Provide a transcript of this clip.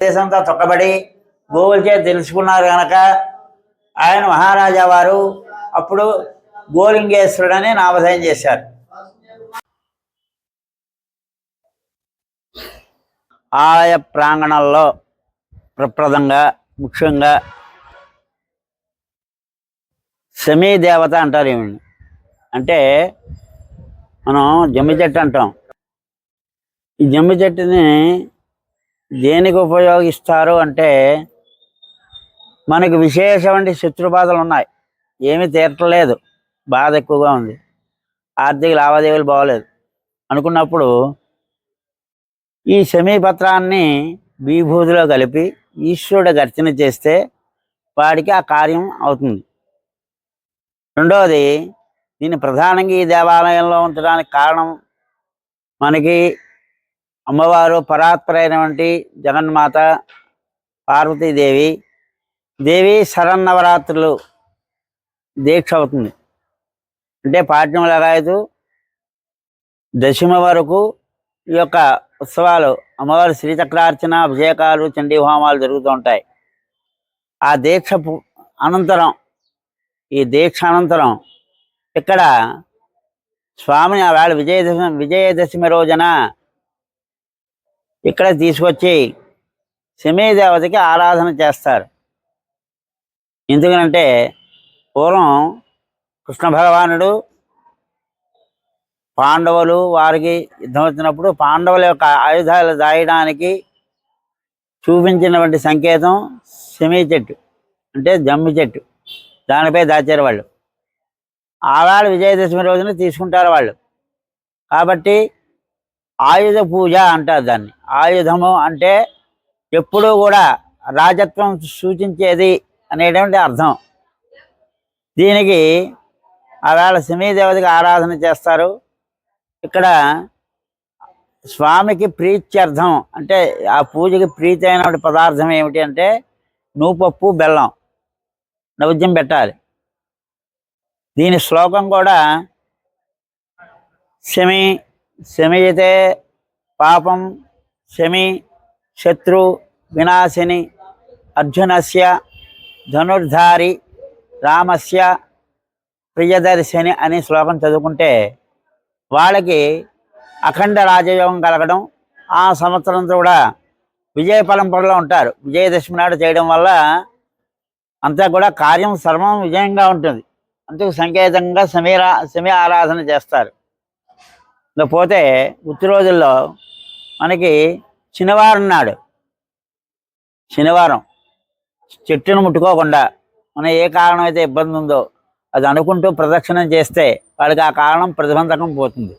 దేశంతో తొక్కబడి గోవుల చేతి తెలుసుకున్నారు కనుక ఆయన మహారాజా వారు అప్పుడు గోలింగేశ్వరుడని నామధేయం చేశారు. ఆలయ ప్రాంగణంలో ప్రప్రదంగా ముఖ్యంగా సమీ దేవత అంటారు ఈవిని అంటే మనం జమ్మి చెట్టు అంటాం. ఈ జమ్మి చెట్టుని దేనికి ఉపయోగిస్తారు అంటే మనకు విశేషమైన శత్రుబాధలు ఉన్నాయి. ఏమీ తీరట్లేదు. బాధ ఎక్కువగా ఉంది. ఆర్థిక లావాదేవీలు బాగోలేదు. అనుకున్నప్పుడు ఈ సమీపత్రాన్ని విభూతిలో కలిపి ఈశ్వరుడు గర్చన చేస్తే వాడికి ఆ కార్యం అవుతుంది. రెండవది దీన్ని ప్రధానంగా ఈ దేవాలయంలో ఉంచడానికి కారణం మనకి అమ్మవారు పరాత్పరైనటువంటి జగన్మాత పార్వతీదేవి. దేవి శరన్నవరాత్రులు దీక్ష అవుతుంది అంటే పాఠ్యం లగాయతు దశమ వరకు ఈ యొక్క ఉత్సవాలు అమ్మవారి శ్రీచక్రార్చన అభిషేకాలు చండీ హోమాలు జరుగుతూ ఉంటాయి. ఆ దీక్ష పు- అనంతరం ఈ దీక్ష అనంతరం ఇక్కడ స్వామిని ఆవేళ విజయదశమి విజయదశమి రోజున ఇక్కడ తీసుకొచ్చి శమీ దేవతకి ఆరాధన చేస్తారు. ఎందుకనంటే పూర్వం కృష్ణ భగవానుడు పాండవులు వారికి యుద్ధం వచ్చినప్పుడు పాండవుల యొక్క ఆయుధాలు దాయడానికి చూపించినటువంటి సంకేతం సెమీ చెట్టు అంటే జమ్మి చెట్టు. దానిపై దాచారు వాళ్ళు. ఆవాళ విజయదశమి రోజున తీసుకుంటారు వాళ్ళు. కాబట్టి ఆయుధ పూజ అంటారు దాన్ని. ఆయుధము అంటే ఎప్పుడూ కూడా రాజత్వం సూచించేది అనేటువంటి అర్థం. దీనికి ఆవేళ దేవతకి ఆరాధన చేస్తారు. ఇక్కడ స్వామికి ప్రీత్యర్థం అంటే ఆ పూజకి ప్రీతి అయినటువంటి పదార్థం ఏమిటి అంటే నూపప్పు బెల్లం నైవేద్యం పెట్టాలి. దీని శ్లోకం కూడా శమి శమయతే పాపం శమి శత్రు వినాశిని అర్జునస్య ధనుర్ధారి రామస్య ప్రియదర్శిని అనే శ్లోకం చదువుకుంటే వాళ్ళకి అఖండ రాజయోగం కలగడం ఆ సంవత్సరంతో కూడా విజయ పరంపరలో ఉంటారు. విజయదశమి నాడు చేయడం వల్ల అంతా కూడా కార్యం సర్వం విజయంగా ఉంటుంది. అందుకు సంకేతంగా సమీరా సమీ ఆరాధన చేస్తారు. పోతే ఉత్తి రోజుల్లో మనకి శనివారం నాడు శనివారం చెట్టును ముట్టుకోకుండా మన ఏ కారణం అయితే ఇబ్బంది ఉందో అది అనుకుంటూ ప్రదక్షిణం చేస్తే వాళ్ళకి ఆ కారణం ప్రతిబంధకం పోతుంది.